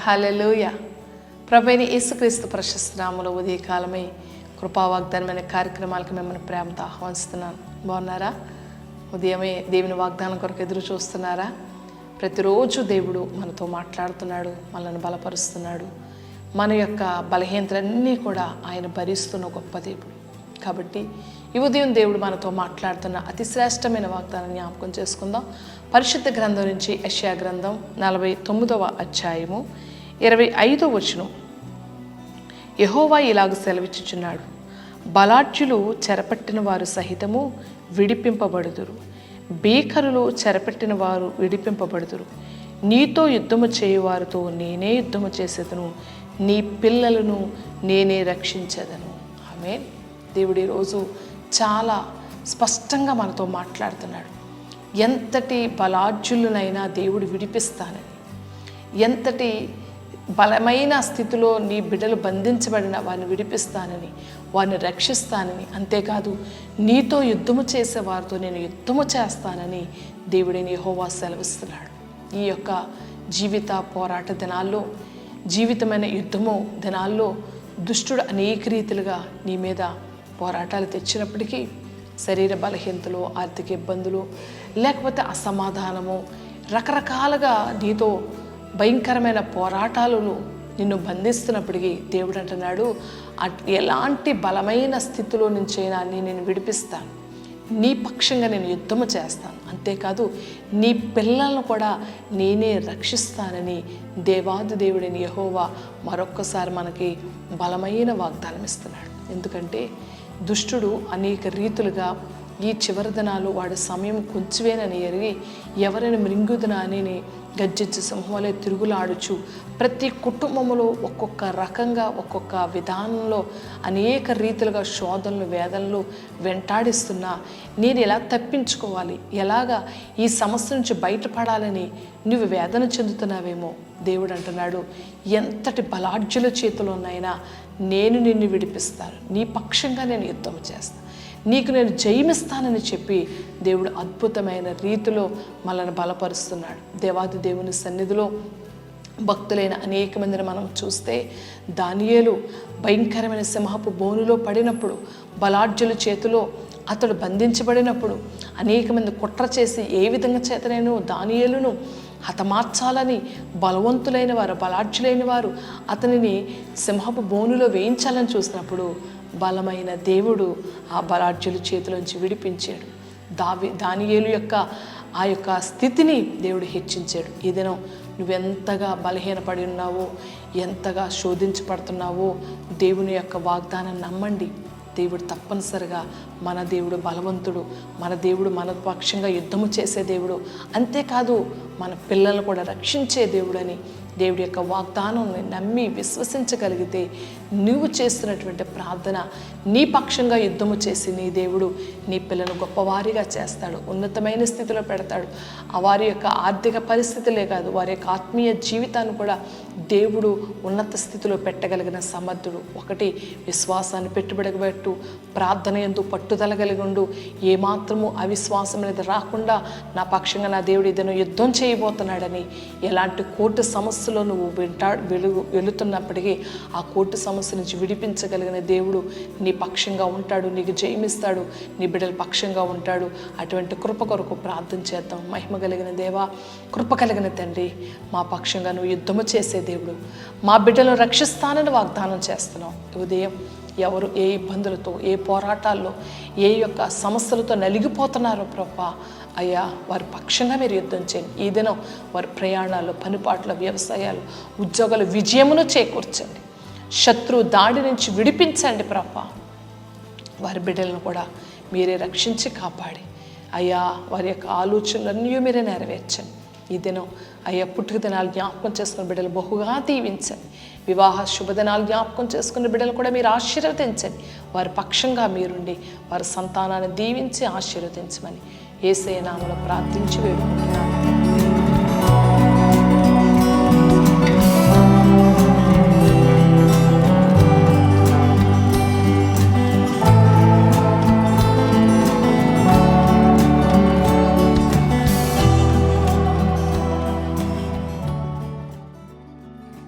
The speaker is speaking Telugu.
హలలుయ ప్రభైన యేసుక్రీస్తు ప్రశస్త నామలో ఉదయకాలమై కృపావాగ్దానమైన కార్యక్రమాలకు మిమ్మల్ని ప్రేమతో ఆహ్వానిస్తున్నాను. బాగున్నారా? ఉదయమే దేవుని వాగ్దానం కొరకు ఎదురు చూస్తున్నారా? ప్రతిరోజు దేవుడు మనతో మాట్లాడుతున్నాడు మనల్ని బలపరుస్తున్నాడు. మన యొక్క బలహీనతలన్నీ కూడా ఆయన భరిస్తున్న గొప్ప దేవుడు. కాబట్టి ఈ ఉదయం దేవుడు మనతో మాట్లాడుతున్న అతి శ్రేష్టమైన వాగ్దానం జ్ఞాపకం చేసుకుందాం. పరిశుద్ధ గ్రంథం నుంచి యష్యా గ్రంథం నలభై తొమ్మిదవ అధ్యాయము. ఇరవై ఐదో వచనం. యహోవా ఇలాగ సెలవిచ్చుచున్నాడు. బలాఢ్యులు చెరపట్టిన వారు సహితము విడిపింపబడుదురు. బీకరులు చెరపెట్టిన వారు విడిపింపబడుదురు. నీతో యుద్ధము చేయువారితో నేనే యుద్ధము చేసేదను. నీ పిల్లలను నేనే రక్షించేదను. ఆమె దేవుడు ఈరోజు చాలా స్పష్టంగా మనతో మాట్లాడుతున్నాడు. ఎంతటి బలాఢ్యులనైనా దేవుడు విడిపిస్తానని. ఎంతటి బలమైన స్థితిలో నీ బిడ్డలు బంధించబడిన వారిని విడిపిస్తానని వారిని రక్షిస్తానని. అంతేకాదు నీతో యుద్ధము చేసే వారితో నేను యుద్ధము చేస్తానని దేవుడిని హోవా సెలవిస్తున్నాడు. ఈ యొక్క జీవిత పోరాట దినాల్లో జీవితమైన యుద్ధము దినాల్లో దుష్టుడు అనేక రీతిలుగా నీ మీద పోరాటాలు తెచ్చినప్పటికీ శరీర బలహీనతలు ఆర్థిక ఇబ్బందులు లేకపోతే అసమాధానము రకరకాలుగా నీతో భయంకరమైన పోరాటాలను నిన్ను బంధిస్తున్నప్పటికీ దేవుడు అంటున్నాడు ఎలాంటి బలమైన స్థితిలో నుంచైనా నేను నేను విడిపిస్తాను. నీ పక్షంగా నేను యుద్ధము చేస్తాను. అంతేకాదు నీ పిల్లలను కూడా నేనే రక్షిస్తానని దేవాది దేవుడిని యహోవా మరొక్కసారి మనకి బలమైన వాగ్దానం ఇస్తున్నాడు ఎందుకంటే దుష్టుడు అనేక రీతులుగా ఈ చివరి దినాలు వాడి సమయం కొంచెమేనని ఎరిగి ఎవరిని మృంగుదునా అని గజ్జించి సింహంలో తిరుగులాడుచు ప్రతి కుటుంబంలో ఒక్కొక్క రకంగా ఒక్కొక్క విధానంలో అనేక రీతిలుగా శోధనలు వేదనలు వెంటాడిస్తున్నా నేను ఎలా తప్పించుకోవాలి? ఎలాగా ఈ సమస్య నుంచి బయటపడాలని నువ్వు వేదన చెందుతున్నావేమో? దేవుడు అంటున్నాడు ఎంతటి బలాఢ్యుల చేతిలోనైనా ఉన్నాయినా నేను నిన్ను విడిపిస్తాను. నీ పక్షంగా నేను యుద్ధం చేస్తాను. నీకు నేను జయమిస్తానని చెప్పి దేవుడు అద్భుతమైన రీతిలో మనల్ని బలపరుస్తున్నాడు. దేవాది దేవుని సన్నిధిలో భక్తులైన అనేక మందిని మనం చూస్తే దానియేలు భయంకరమైన సింహపు బోనులో పడినప్పుడు బలాఢ్యుల చేతిలో అతడు బంధించబడినప్పుడు అనేక మంది కుట్ర చేసి ఏ విధంగా చేతనైనా దానియేలును హతమార్చాలని బలవంతులైన వారు బలాఢ్యులైన వారు అతనిని సింహపు బోనులో వేయించాలని చూసినప్పుడు బలమైన దేవుడు ఆ బలాఢ్యుల చేతిలోంచి విడిపించాడు. దావి దానియేలు యొక్క ఆ యొక్క స్థితిని దేవుడు హెచ్చించాడు. ఈ దినం నువ్వెంతగా బలహీనపడి ఉన్నావో ఎంతగా శోధించబడుతున్నావో దేవుని యొక్క వాగ్దానం నమ్మండి. దేవుడు తప్పనిసరిగా మన దేవుడు బలవంతుడు మన దేవుడు మన పక్షంగా యుద్ధము చేసే దేవుడు. అంతేకాదు మన పిల్లలను కూడా రక్షించే దేవుడని దేవుడి యొక్క వాగ్దానాన్ని నమ్మి విశ్వసించగలిగితే నువ్వు చేస్తున్నటువంటి ప్రార్థన నీ పక్షంగా యుద్ధము చేసి నీ దేవుడు నీ పిల్లను గొప్పవారిగా చేస్తాడు ఉన్నతమైన స్థితిలో పెడతాడు. ఆ వారి యొక్క ఆర్థిక పరిస్థితులే కాదు వారి యొక్క ఆత్మీయ జీవితాన్ని కూడా దేవుడు ఉన్నత స్థితిలో పెట్టగలిగిన సమర్థుడు. ఒకటి విశ్వాసాన్ని పెట్టుబడి పెట్టు ప్రార్థన ఎందు పట్టుదల కలిగి ఉండు. ఏమాత్రము అవిశ్వాసం అనేది రాకుండా నా పక్షంగా నా దేవుడు ఏదైనా యుద్ధం చేయబోతున్నాడని ఎలాంటి కోర్టు సమస్య సమస్యలో నువ్వు వెంటా వెలుగు వెళుతున్నప్పటికీ ఆ కోర్టు సమస్య నుంచి విడిపించగలిగిన దేవుడు నీ పక్షంగా ఉంటాడు నీకు జయమిస్తాడు నీ బిడ్డల పక్షంగా ఉంటాడు. అటువంటి కృప కొరకు ప్రార్థన చేద్దాం. మహిమ కలిగిన దేవా కృప కలిగిన తండ్రి మా పక్షంగా నువ్వు యుద్ధము చేసే దేవుడు. మా బిడ్డలను రక్షిస్తానని వాగ్దానం చేస్తున్నావు ఉదయం ఎవరు ఏ ఇబ్బందులతో ఏ పోరాటాల్లో ఏ యొక్క సమస్యలతో నలిగిపోతున్నారో ప్రభా. అయ్యా వారి పక్షంగా మీరు యుద్ధం చేయండి. ఈ దినం వారి ప్రయాణాలు పనిపాట్ల వ్యవసాయాలు ఉద్యోగాలు విజయమును చేకూర్చండి. శత్రు దాడి నుంచి విడిపించండి ప్రభా. వారి బిడ్డలను కూడా మీరే రక్షించి కాపాడి. అయ్యా వారి యొక్క ఆలోచనలన్నీ మీరే నెరవేర్చండి. ఈ దినం అయ్యా పుట్టుక దినాలు జ్ఞాపకం చేసుకున్న బిడ్డలు బహుగా దీవించండి. వివాహ శుభదినాలు జ్ఞాపకం చేసుకున్న బిడ్డలు కూడా మీరు ఆశీర్వదించండి. వారి పక్షంగా మీరుండి వారి సంతానాన్ని దీవించి ఆశీర్వదించమని ఏసే నామలో ప్రార్థించి వేడుకుంటున్నాను.